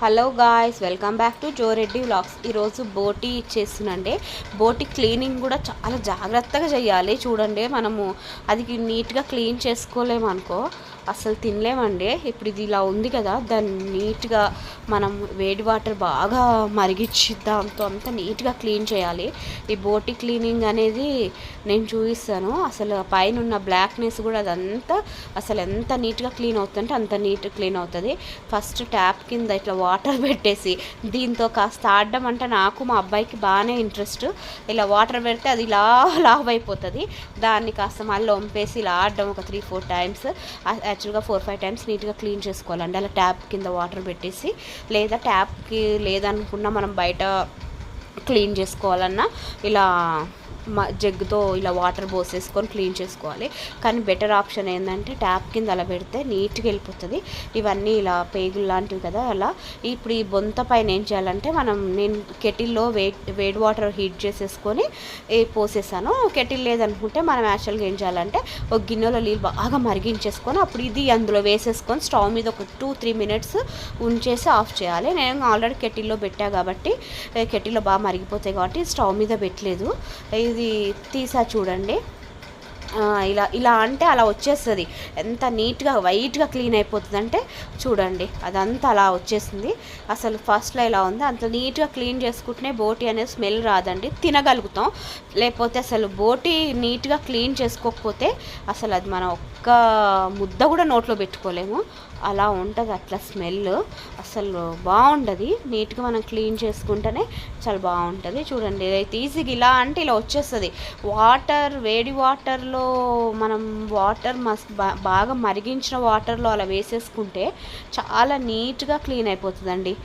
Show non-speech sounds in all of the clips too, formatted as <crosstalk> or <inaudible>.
Hello guys welcome back to Joreddy vlogs. ఈరోజు బోటి ఇచ్చేస్తుందండి బోటి క్లీనింగ్ కూడా చాలా జాగ్రత్తగా చేయాలి. చూడండి మనము అది నీట్గా క్లీన్ చేసుకోలేము అసలు తినలేమండి. ఇప్పుడు ఇది ఇలా ఉంది కదా దాన్ని నీట్గా మనం వేడి వాటర్ బాగా మరిగించి దాంతో అంతా నీట్గా క్లీన్ చేయాలి. ఈ బోటి క్లీనింగ్ అనేది నేను చూపిస్తాను. అసలు పైన ఉన్న బ్లాక్నెస్ కూడా అదంతా అసలు ఎంత నీట్గా క్లీన్ అవుతుందంటే అంత నీట్ క్లీన్ అవుతుంది. ఫస్ట్ ట్యాప్ కింద ఇట్లా వాటర్ <laughs> పెట్టేసి దీంతో కాస్త ఆడడం అంటే నాకు మా అబ్బాయికి బాగానే ఇంట్రెస్ట్. ఇలా వాటర్ పెడితే అది ఇలా లావ్ అయిపోతుంది దాన్ని కాస్త మళ్ళీ వంపేసి ఇలా ఆడడం ఒక త్రీ ఫోర్ టైమ్స్. యాక్చువల్గా ఫోర్ ఫైవ్ టైమ్స్ నీట్గా క్లీన్ చేసుకోవాలండి. అలా ట్యాప్ కింద వాటర్ పెట్టేసి లేదా ట్యాప్కి లేదనుకున్నా మనం బయట క్లీన్ చేసుకోవాలన్నా ఇలా జగ్గుతో ఇలా వాటర్ పోసేసుకొని క్లీన్ చేసుకోవాలి. కానీ బెటర్ ఆప్షన్ ఏంటంటే ట్యాప్ కింద అలా పెడితే నీట్గా వెళ్ళిపోతుంది. ఇవన్నీ ఇలా పేగులు లాంటివి కదా అలా. ఇప్పుడు ఈ బొంత పైన ఏం చేయాలంటే మనం నేను కెటిల్లో వేడి వేడి వాటర్ హీట్ చేసేసుకొని పోసేసాను. కెటిల్ లేదనుకుంటే మనం యాక్చువల్గా ఏం చేయాలంటే ఒక గిన్నెలో నీళ్ళు బాగా మరిగించేసుకొని అప్పుడు ఇది అందులో వేసేసుకొని స్టవ్ మీద ఒక టూ త్రీ మినిట్స్ ఉంచేసి ఆఫ్ చేయాలి. నేను ఆల్రెడీ కెటిల్లో పెట్టా కాబట్టి కెటిల్లో బాగా మరిగిపోతాయి కాబట్టి స్టవ్ మీద పెట్టలేదు. ఇది తీసా చూడండి. ఇలా ఇలా అంటే అలా వచ్చేస్తుంది. ఎంత నీట్గా వైట్గా క్లీన్ అయిపోతుంది అంటే చూడండి అదంతా అలా వచ్చేసింది. అసలు ఫస్ట్లో ఇలా ఉంది అంత నీట్గా క్లీన్ చేసుకుంటేనే బోటి అనేది స్మెల్ రాదండి తినగలుగుతాం. లేకపోతే అసలు బోటి నీట్గా క్లీన్ చేసుకోకపోతే అసలు అది మనం ఒక్క ముద్ద కూడా నోట్లో పెట్టుకోలేము. అలా ఉంటుంది అట్లా స్మెల్. అసలు బాగుండదు నీట్గా మనం క్లీన్ చేసుకుంటేనే చాలా బాగుంటుంది. చూడండి ఇదైతే ఈజీగా ఇలా అంటే ఇలా వచ్చేస్తుంది. వాటర్ వేడి వాటర్లో మనం వాటర్ మస్ బా- బాగా మరిగించిన వాటర్లో అలా వేసేసుకుంటే చాలా నీట్గా క్లీన్ అయిపోతుందండి.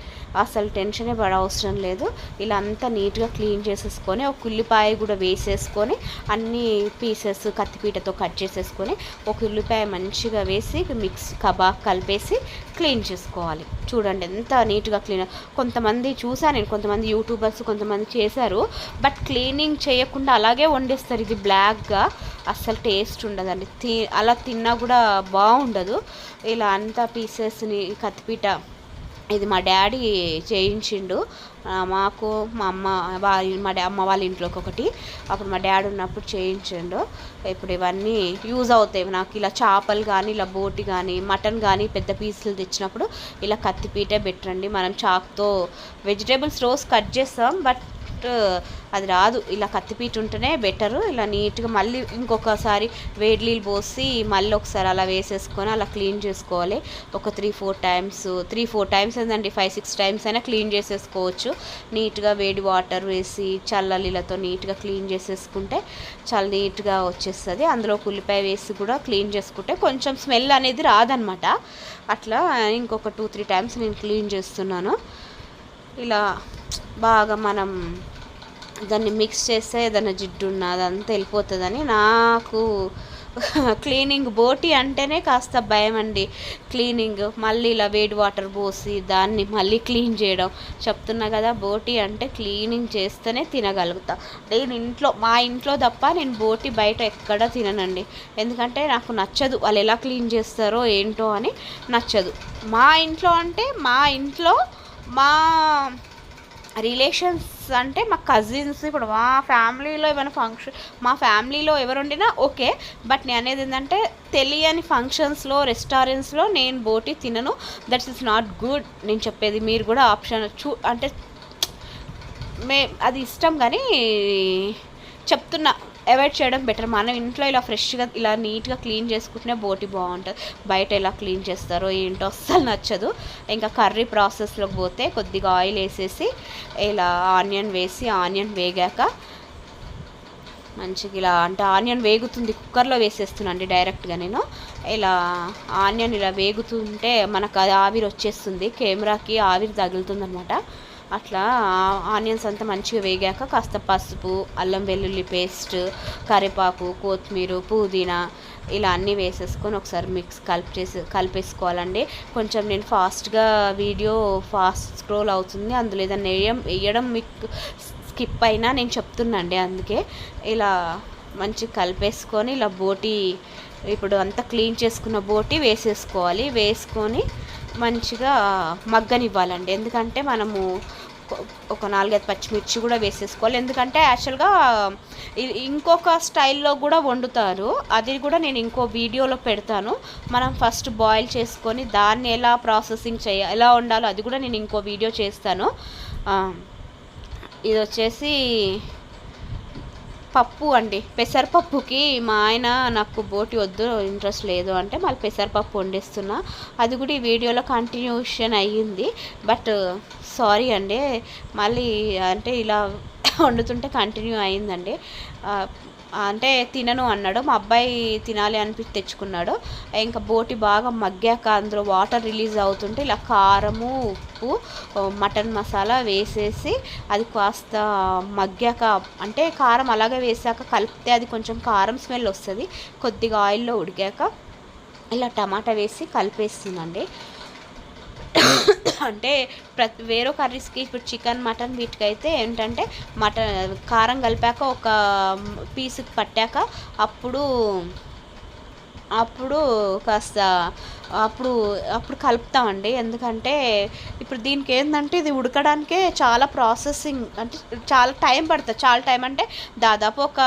అసలు టెన్షనే పడ అవసరం లేదు. ఇలా అంతా నీట్గా క్లీన్ చేసేసుకొని ఒక ఉల్లిపాయ కూడా వేసేసుకొని అన్ని పీసెస్ కత్తిపీటతో కట్ చేసేసుకొని ఒక ఉల్లిపాయ మంచిగా వేసి మిక్స్ కబాబ్ కలిపేసి క్లీన్ చేసుకోవాలి. చూడండి ఎంత నీట్గా క్లీన్. కొంతమంది చూసాను నేను కొంతమంది యూట్యూబర్స్ కొంతమంది చేశారు బట్ క్లీనింగ్ చేయకుండా అలాగే వండేస్తారు. ఇది బ్లాక్గా అస్సలు టేస్ట్ ఉండదండి. తి అలా తిన్నా కూడా బాగుండదు. ఇలా అంతా పీసెస్ని కత్తిపీట ఇది మా డాడీ చేయించిండు. మాకు మా అమ్మ వాళ్ళ మా డా అమ్మ వాళ్ళ ఇంట్లోకి ఒకటి. అప్పుడు మా డాడీ ఉన్నప్పుడు చేయించిండు. ఇప్పుడు ఇవన్నీ యూజ్ అవుతాయి. నాకు ఇలా చేపలు కానీ ఇలా బోటి కానీ మటన్ కానీ పెద్ద పీసులు తెచ్చినప్పుడు ఇలా కత్తిపీటే పెట్టండి. మనం చాక్తో వెజిటేబుల్స్ రోజు కట్ చేస్తాం బట్ అది రాదు. ఇలా కత్తిపీట ఉంటేనే బెటరు. ఇలా నీట్గా మళ్ళీ ఇంకొకసారి వేడి నీళ్ళు పోసి మళ్ళీ ఒకసారి అలా వేసేసుకొని అలా క్లీన్ చేసుకోవాలి. ఒక three four times three four times ఏంటండి ఫైవ్ సిక్స్ టైమ్స్ అయినా క్లీన్ చేసేసుకోవచ్చు. నీట్గా వేడి వాటర్ వేసి చల్ల నీళ్ళతో నీట్గా క్లీన్ చేసేసుకుంటే చాలా నీట్గా వచ్చేస్తుంది. అందులో ఉల్లిపాయ వేసి కూడా క్లీన్ చేసుకుంటే కొంచెం స్మెల్ అనేది రాదనమాట. అట్లా ఇంకొక టూ త్రీ టైమ్స్ నేను క్లీన్ చేస్తున్నాను. ఇలా బాగా మనం దాన్ని మిక్స్ చేస్తే ఏదైనా జిడ్డు ఉన్న అదంతా వెళ్ళిపోతుందని నాకు క్లీనింగ్ బోటి అంటేనే కాస్త భయం అండి. క్లీనింగ్ మళ్ళీ ఇలా వేడి వాటర్ పోసి దాన్ని మళ్ళీ క్లీన్ చేయడం. చెప్తున్నా కదా బోటి అంటే క్లీనింగ్ చేస్తేనే తినగలుగుతా. నేను ఇంట్లో మా ఇంట్లో తప్ప నేను బోటి బయట ఎక్కడ తిననండి. ఎందుకంటే నాకు నచ్చదు. వాళ్ళు ఎలా క్లీన్ చేస్తారో ఏంటో అని నచ్చదు. మా ఇంట్లో అంటే మా ఇంట్లో మా రిలేషన్స్ అంటే మా కజిన్స్ ఇప్పుడు మా ఫ్యామిలీలో ఏమైనా ఫంక్షన్ మా ఫ్యామిలీలో ఎవరు ఉండినా ఓకే బట్ నేను అనేది ఏంటంటే తెలియని ఫంక్షన్స్లో రెస్టారెంట్స్లో నేను బోటి తినను. దట్స్ ఇస్ నాట్ గుడ్ నేను చెప్పేది మీరు కూడా ఆప్షన్ చూ అంటే మే అది ఇష్టం కానీ చెప్తున్నా. అవాయిడ్ చేయడం బెటర్ మనం ఇంట్లో ఇలా ఫ్రెష్గా ఇలా నీట్గా క్లీన్ చేసుకుంటేనే బోటి బాగుంటుంది. బయట ఎలా క్లీన్ చేస్తారో ఏంటో అస్సలు నచ్చదు. ఇంకా కర్రీ ప్రాసెస్లోకి పోతే కొద్దిగా ఆయిల్ వేసేసి ఇలా ఆనియన్ వేసి ఆనియన్ వేగాక మంచిగా ఇలా అంటే ఆనియన్ వేగుతుంది కుక్కర్లో వేసేస్తున్నాండి డైరెక్ట్గా నేను. ఇలా ఆనియన్ ఇలా వేగుతుంటే మనకు అది ఆవిరి వచ్చేస్తుంది కెమెరాకి ఆవిరి తగులుతుంది అనమాట అట్లా ఆనియన్స్ అంతా మంచిగా వేగాక కాస్త పసుపు అల్లం వెల్లుల్లి పేస్ట్ కరివేపాకు కొత్తిమీర పుదీనా ఇలా అన్నీ వేసేసుకొని ఒకసారి మిక్స్ కలిపి చేసి కలిపేసుకోవాలండి. కొంచెం నేను ఫాస్ట్గా వీడియో ఫాస్ట్ స్క్రోల్ అవుతుంది. అందులో ఏదైనా వేయడం వేయడం మీకు స్కిప్ అయినా నేను చెప్తున్నాండి అందుకే ఇలా మంచి కలిపేసుకొని ఇలా బోటి ఇప్పుడు అంతా క్లీన్ చేసుకున్న బోటి వేసేసుకోవాలి. వేసుకొని మంచిగా మగ్గనివ్వాలండి. ఎందుకంటే మనము ఒక నాలుగైదు పచ్చిమిర్చి కూడా వేసేసుకోవాలి. ఎందుకంటే యాక్చువల్గా ఇంకొక స్టైల్లో కూడా వండుతారు. అది కూడా నేను ఇంకో వీడియోలో పెడతాను. మనం ఫస్ట్ బాయిల్ చేసుకొని దాన్ని ఎలా ప్రాసెసింగ్ చేయ ఎలా వండాలో అది కూడా నేను ఇంకో వీడియో చేస్తాను. ఇది వచ్చేసి పప్పు అండి. పెసరపప్పుకి మా ఆయన నాకు బోటి వద్దు ఇంట్రెస్ట్ లేదు అంటే మళ్ళీ పెసరపప్పు వండిస్తున్నా. అది కూడా ఈ వీడియోలో కంటిన్యూషన్ అయ్యింది. బట్ సారీ అండి. మళ్ళీ అంటే ఇలా <coughs> వండుతుంటే కంటిన్యూ అయిందండి అంటే తినను అన్నాడు. మా అబ్బాయి తినాలి అనిపించి తెచ్చుకున్నాడు. ఇంకా బోటి బాగా మగ్గాక అందులో వాటర్ రిలీజ్ అవుతుంటే ఇలా కారము ఉప్పు మటన్ మసాలా వేసేసి అది కాస్త మగ్గాక అంటే కారం అలాగే వేసాక కలిపితే అది కొంచెం కారం స్మెల్ వస్తుంది. కొద్దిగా ఆయిల్లో ఉడికాక ఇలా టమాటా వేసి కలిపేస్తుందండి. అంటే ప్రతి వేరే కర్రీస్కి ఇప్పుడు చికెన్ మటన్ వీటికైతే ఏంటంటే మటన్ కారం కలిపాక ఒక పీస్కి పట్టాక అప్పుడు అప్పుడు కాస్త అప్పుడు అప్పుడు కలుపుతామండి. ఎందుకంటే ఇప్పుడు దీనికి ఏంటంటే ఇది ఉడకడానికే చాలా ప్రాసెసింగ్ అంటే చాలా టైం పడుతుంది. చాలా టైం అంటే దాదాపు ఒక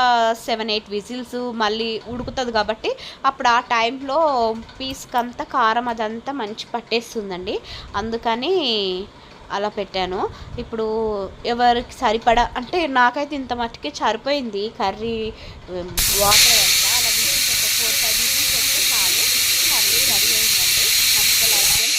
సెవెన్ ఎయిట్ విజిల్స్ మళ్ళీ ఉడుకుతుంది కాబట్టి అప్పుడు ఆ టైంలో పీస్కి అంతా కారం అదంతా మంచి పట్టేస్తుందండి. అందుకని అలా పెట్టాను. ఇప్పుడు ఎవరికి సరిపడా అంటే నాకైతే ఇంత మట్టుకే సరిపోయింది కర్రీ వాటర్